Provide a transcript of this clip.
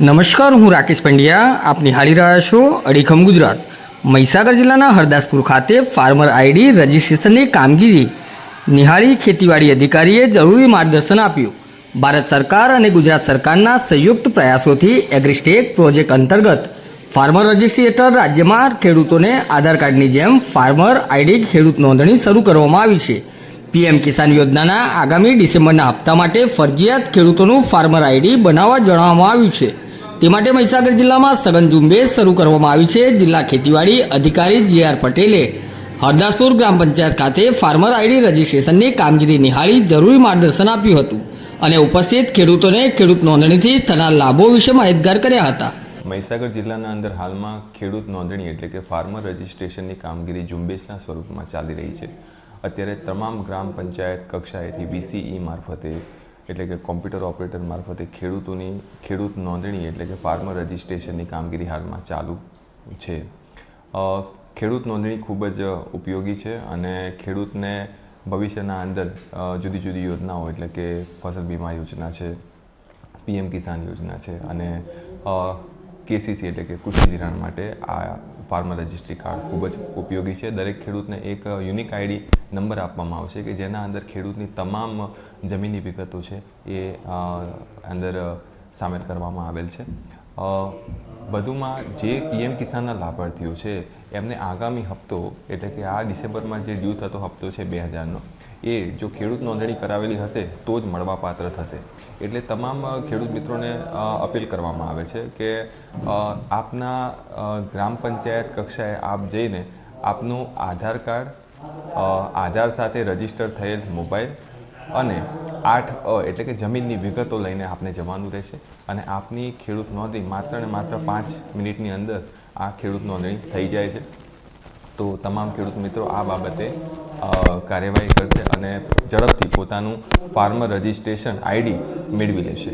નમસ્કાર, હું રાકેશ પંડ્યા. આપ નિહાળી રહ્યા છો અડીખમ ગુજરાત. મહીસાગર જિલ્લાના હરદાસપુર ખાતે ફાર્મર આઈડી રજિસ્ટ્રેશનની કામગીરી નિહાળી ખેતીવાડી અધિકારીએ જરૂરી માર્ગદર્શન આપ્યું. ભારત સરકાર અને ગુજરાત સરકારના સંયુક્ત પ્રયાસોથી એગ્રીસ્ટેક પ્રોજેક્ટ અંતર્ગત ફાર્મર રજિસ્ટ્રી હેઠળ રાજ્યમાં ખેડૂતોને આધાર કાર્ડની જેમ ફાર્મર આઈડી ખેડૂત નોંધણી શરૂ કરવામાં આવી છે. પીએમ કિસાન યોજનાના આગામી ડિસેમ્બરના હપ્તા માટે ફરજિયાત ખેડૂતોનું ફાર્મર આઈડી બનાવવા જણાવવામાં આવ્યું છે. તે માટે મહીસાગર જિલ્લામાં સઘન ઝુંબેશ શરૂ કરવામાં આવી છે. જિલ્લા ખેતીવાડી અધિકારી જે આર પટેલે હરદાસપુર ગ્રામ પંચાયત ખાતે ફાર્મર આઈડી રજીસ્ટ્રેશનની કામગીરી નિહાળી જરૂરી માર્ગદર્શન આપ્યું હતું અને ઉપસ્થિત ખેડૂતોને ખેડૂત નોંધણીથી થનાર લાભો વિશે માહિતગાર કર્યા હતા. મહીસાગર જિલ્લાના અંદર હાલમાં ખેડૂત નોંધણી એટલે કે ફાર્મર રજિસ્ટ્રેશનની કામગીરી ઝુંબેશના સ્વરૂપમાં ચાલી રહી છે. અત્યારે તમામ ગ્રામ પંચાયત કક્ષાએથી બીસીઈ મારફતે એટલે કે કોમ્પ્યુટર ઓપરેટર મારફતે ખેડૂતોની, ખેડૂત નોંધણી એટલે કે ફાર્મર રજિસ્ટ્રેશનની કામગીરી હાલમાં ચાલુ છે. ખેડૂત નોંધણી ખૂબ જ ઉપયોગી છે અને ખેડૂતને ભવિષ્યના અંદર જુદી જુદી યોજનાઓ એટલે કે ફસલ બીમા યોજના છે, પીએમ કિસાન યોજના છે અને કેસીસી એટલે કે કૃષિ ધિરાણ માટે આ ફાર્મર રજિસ્ટ્રી કાર્ડ ખૂબ જ ઉપયોગી છે. દરેક ખેડૂતને એક યુનિક આઈડી નંબર આપવામાં આવશે કે જેના અંદર ખેડૂતની તમામ જમીનની વિગતો છે એ અંદર સામેલ કરવામાં આવેલ છે. વધુમાં જે પીએમ કિસાનના લાભાર્થીઓ છે, એમને આગામી હપ્તો, એટલે કે આ ડિસેમ્બરમાં જે ડ્યુ થતો હપ્તો છે બે હજારનો, એ જો ખેડૂત નોંધણી કરાવેલી હશે, તો જ મળવાપાત્ર થશે. એટલે તમામ ખેડૂત મિત્રોને અપીલ કરવામાં આવે છે કે આપના ગ્રામ પંચાયત કક્ષાએ આપ જઈને આપનું આધાર કાર્ડ આધાર સાથે રજિસ્ટર થયેલ મોબાઈલ અને આઠ અ એટલે કે જમીનની વિગતો લઈને આપને જવાનું રહેશે અને આપની ખેડૂત નોંધણી માત્ર ને માત્ર પાંચ મિનિટની અંદર આ ખેડૂત નોંધણી થઈ જાય છે. તો તમામ ખેડૂત મિત્રો આ બાબતે કાર્યવાહી કરશે અને ઝડપથી પોતાનું ફાર્મર રજિસ્ટ્રેશન આઈડી મેળવી લેશે.